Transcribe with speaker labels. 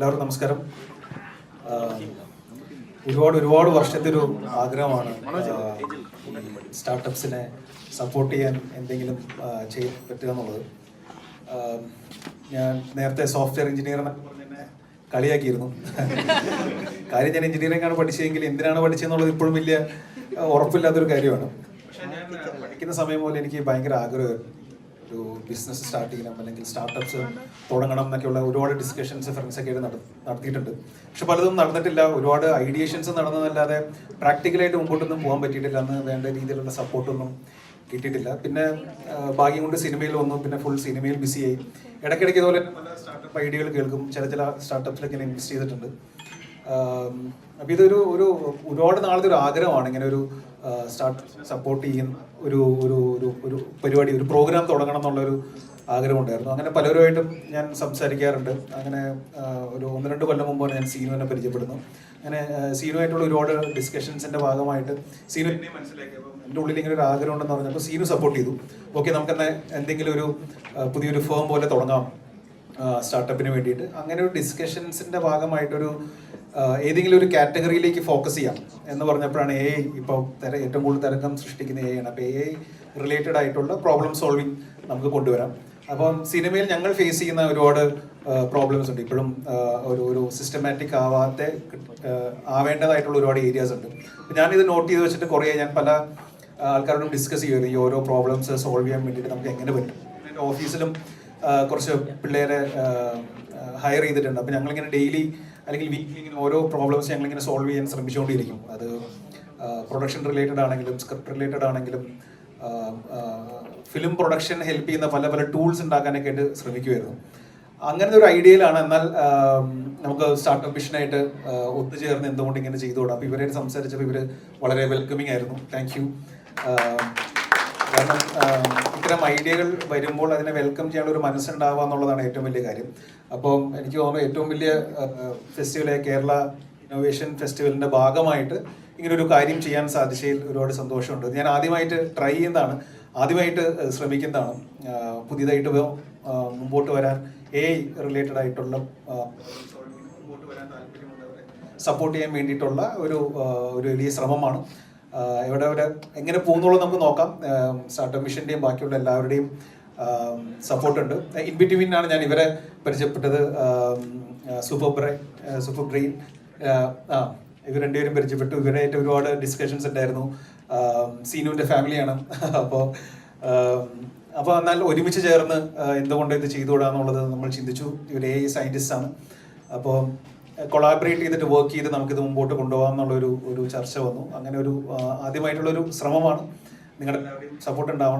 Speaker 1: എല്ലാവർക്കും നമസ്കാരം. ഒരുപാട് ഒരുപാട് വർഷത്തെ ഒരു ആഗ്രഹമാണ് സ്റ്റാർട്ടപ്സിനെ സപ്പോർട്ട് ചെയ്യാൻ എന്തെങ്കിലും ചെയ്യ ചെയ്യാൻ പറ്റുക എന്നുള്ളത്. ഞാൻ നേരത്തെ സോഫ്റ്റ്വെയർ എഞ്ചിനീയർ കളിയാക്കിയിരുന്നു. കാര്യം ഞാൻ എഞ്ചിനീയറിംഗ് ആണ് പഠിച്ചതെങ്കിൽ എന്തിനാണ് പഠിച്ചതെന്നുള്ളത് ഇപ്പോഴും വലിയ ഉറപ്പില്ലാത്തൊരു കാര്യമാണ്. പഠിക്കുന്ന സമയം പോലെ എനിക്ക് ഭയങ്കര ആഗ്രഹമായിരുന്നു. ഒരു ബിസിനസ് സ്റ്റാർട്ട് ചെയ്യണം അല്ലെങ്കിൽ സ്റ്റാർട്ടപ്പ്സ് തുടങ്ങണം എന്നൊക്കെയുള്ള ഒരുപാട് ഡിസ്കഷൻസ് ഫ്രണ്ട്സ് ഒക്കെ ആയിട്ട് നട- നടത്തിയിട്ടുണ്ട്. പക്ഷെ പലതും നടന്നിട്ടില്ല. ഒരുപാട് ഐഡിയേഷൻസ് നടന്നതല്ലാതെ പ്രാക്ടിക്കലായിട്ട് മുമ്പോട്ടൊന്നും പോകാൻ പറ്റിയിട്ടില്ല. അന്ന് വേണ്ട രീതിയിലുള്ള സപ്പോർട്ടൊന്നും കിട്ടിയിട്ടില്ല. പിന്നെ ഭാഗ്യം കൊണ്ട് സിനിമയിൽ വന്നു. പിന്നെ ഫുൾ സിനിമയിൽ ബിസിയായി ഇടയ്ക്കിടയ്ക്ക് ഇതുപോലെ പല സ്റ്റാർട്ടപ്പ് ഐഡിയകൾ കേൾക്കും. ചില ചില സ്റ്റാർട്ടപ്സിലൊക്കെ ഇൻവെസ്റ്റ് ചെയ്തിട്ടുണ്ട്. ആം, അപ്പൊ ഇതൊരു ഒരു ഒരുപാട് നാളത്തെ ഒരു ആഗ്രഹമാണ്. ഇങ്ങനെ ഒരു സ്റ്റാർട്ട് സപ്പോർട്ട് ചെയ്യുന്ന ഒരു ഒരു ഒരു ഒരു പരിപാടി ഒരു പ്രോഗ്രാം തുടങ്ങണം എന്നുള്ളൊരു ആഗ്രഹമുണ്ടായിരുന്നു. അങ്ങനെ പലരുമായിട്ടും ഞാൻ സംസാരിക്കാറുണ്ട്. അങ്ങനെ ഒരു ഒന്ന് രണ്ട് കൊല്ലം മുമ്പാണ് ഞാൻ സീനുവിനെ പരിചയപ്പെടുന്നു. അങ്ങനെ സീനുമായിട്ടുള്ള ഒരുപാട് ഡിസ്കഷൻസിന്റെ ഭാഗമായിട്ട് സീനു എന്നെ മനസ്സിലാക്കി അപ്പം എന്റെ ഉള്ളിൽ ഇങ്ങനെ ഒരു ആഗ്രഹം ഉണ്ടെന്ന് പറഞ്ഞപ്പോൾ സീനു സപ്പോർട്ട് ചെയ്തു. ഓക്കെ നമുക്കെന്നാൽ എന്തെങ്കിലും ഒരു പുതിയൊരു ഫേം പോലെ തുടങ്ങാം സ്റ്റാർട്ടപ്പിന് വേണ്ടിയിട്ട്. അങ്ങനെ ഒരു ഡിസ്കഷൻസിന്റെ ഭാഗമായിട്ടൊരു ഏതെങ്കിലും ഒരു കാറ്റഗറിയിലേക്ക് ഫോക്കസ് ചെയ്യാം എന്ന് പറഞ്ഞപ്പോഴാണ് എ ഇപ്പോൾ തര ഏറ്റവും കൂടുതൽ തരംഗം സൃഷ്ടിക്കുന്ന എ ആണ് അപ്പോൾ എ ഐ റിലേറ്റഡ് ആയിട്ടുള്ള പ്രോബ്ലം സോൾവിങ് നമുക്ക് കൊണ്ടുവരാം. അപ്പം സിനിമയിൽ ഞങ്ങൾ ഫേസ് ചെയ്യുന്ന ഒരുപാട് പ്രോബ്ലംസ് ഉണ്ട്. ഇപ്പോഴും ഒരു ഒരു സിസ്റ്റമാറ്റിക് ആവാത്ത ആവേണ്ടതായിട്ടുള്ള ഒരുപാട് ഏരിയാസ് ഉണ്ട്. ഞാനിത് നോട്ട് ചെയ്ത് വെച്ചിട്ട് കുറേ ഞാൻ പല ആൾക്കാരോടും ഡിസ്കസ് ചെയ്യുന്നത് ഈ ഓരോ പ്രോബ്ലംസ് സോൾവ് ചെയ്യാൻ വേണ്ടിയിട്ട് നമുക്ക് എങ്ങനെ പറ്റും? എന്റെ ഓഫീസിലും കുറച്ച് പിള്ളേരെ ഹയർ ചെയ്തിട്ടുണ്ട്. അപ്പം ഞങ്ങളിങ്ങനെ ഡെയിലി അല്ലെങ്കിൽ വീക്കിലി ഇങ്ങനെ ഓരോ പ്രോബ്ലംസ് ഞങ്ങളിങ്ങനെ സോൾവ് ചെയ്യാൻ ശ്രമിച്ചുകൊണ്ടിരിക്കും. അത് പ്രൊഡക്ഷൻ റിലേറ്റഡ് ആണെങ്കിലും സ്ക്രിപ്റ്റ് റിലേറ്റഡ് ആണെങ്കിലും ഫിലിം പ്രൊഡക്ഷൻ ഹെൽപ്പ് ചെയ്യുന്ന പല പല ടൂൾസ് ഉണ്ടാക്കാനൊക്കെ ആയിട്ട് ശ്രമിക്കുമായിരുന്നു അങ്ങനത്തെ ഒരു ഐഡിയയിലാണ് എന്നാൽ നമുക്ക് സ്റ്റാർട്ടപ്പ് മിഷനായിട്ട് ഒത്തുചേർന്ന് എന്തുകൊണ്ട് ഇങ്ങനെ ചെയ്തുകൂടാം? അപ്പോൾ ഇവരായിട്ട് സംസാരിച്ചപ്പോൾ ഇവർ വളരെ വെൽക്കമിങ് ആയിരുന്നു. താങ്ക് യു കാരണം ഇത്തരം ഐഡിയകൾ വരുമ്പോൾ അതിനെ വെൽക്കം ചെയ്യാനുള്ള ഒരു മനസ്സുണ്ടാവുക എന്നുള്ളതാണ് ഏറ്റവും വലിയ കാര്യം. അപ്പോൾ എനിക്ക് തോന്നുന്നു ഏറ്റവും വലിയ ഫെസ്റ്റിവലായ കേരള ഇന്നോവേഷൻ ഫെസ്റ്റിവലിന്റെ ഭാഗമായിട്ട് ഇങ്ങനെ ഒരു കാര്യം ചെയ്യാൻ സാധിച്ചതിൽ ഒരുപാട് സന്തോഷമുണ്ട്. ഞാൻ ആദ്യമായിട്ട് ട്രൈ ചെയ്യുന്നതാണ്. ആദ്യമായിട്ട് ശ്രമിക്കുന്നതാണ്. പുതിയതായിട്ട് മുമ്പോട്ട് വരാൻ എ റിലേറ്റഡ് ആയിട്ടുള്ള സപ്പോർട്ട് ചെയ്യാൻ വേണ്ടിയിട്ടുള്ള ഒരു ഒരു വലിയ ശ്രമമാണ്. എവിടെ എവിടെ എങ്ങനെ പോകുന്നുള്ളത് നമുക്ക് നോക്കാം. സ്റ്റാർട്ടപ്പ് മിഷന്റെയും ബാക്കിയുള്ള എല്ലാവരുടെയും സപ്പോർട്ട് ഉണ്ട്. ഇൻ ബിറ്റ്വീൻ ആണ് ഞാൻ ഇവരെ പരിചയപ്പെട്ടത്. സൂപ്പർ ബ്രെയിൻ സൂപ്പർ ബ്രെയിൻ ആ ഇവർ രണ്ടുപേരും പരിചയപ്പെട്ടു. ഇവരായിട്ട് ഒരുപാട് ഡിസ്കഷൻസ് ഉണ്ടായിരുന്നു. സീനുവിന്റെ ഫാമിലിയാണ് അപ്പോൾ അപ്പോൾ എന്നാൽ ഒരുമിച്ച് ചേർന്ന് എന്തുകൊണ്ട് ഇത് ചെയ്തുകൂടാന്നുള്ളത് നമ്മൾ ചിന്തിച്ചു. ഇവർ എ സയന്റിസ്റ്റ് ആണ്. അപ്പോൾ കൊളാബറേറ്റ് ചെയ്തിട്ട് വർക്ക് ചെയ്ത് നമുക്കിത് മുമ്പോട്ട് കൊണ്ടുപോകാം എന്നുള്ളൊരു ഒരു ചർച്ച വന്നു. അങ്ങനെ ഒരു ആദ്യമായിട്ടുള്ളൊരു ശ്രമമാണ്. നിങ്ങളുടെ എല്ലാവരുടെയും സപ്പോർട്ട് ഉണ്ടാവണം.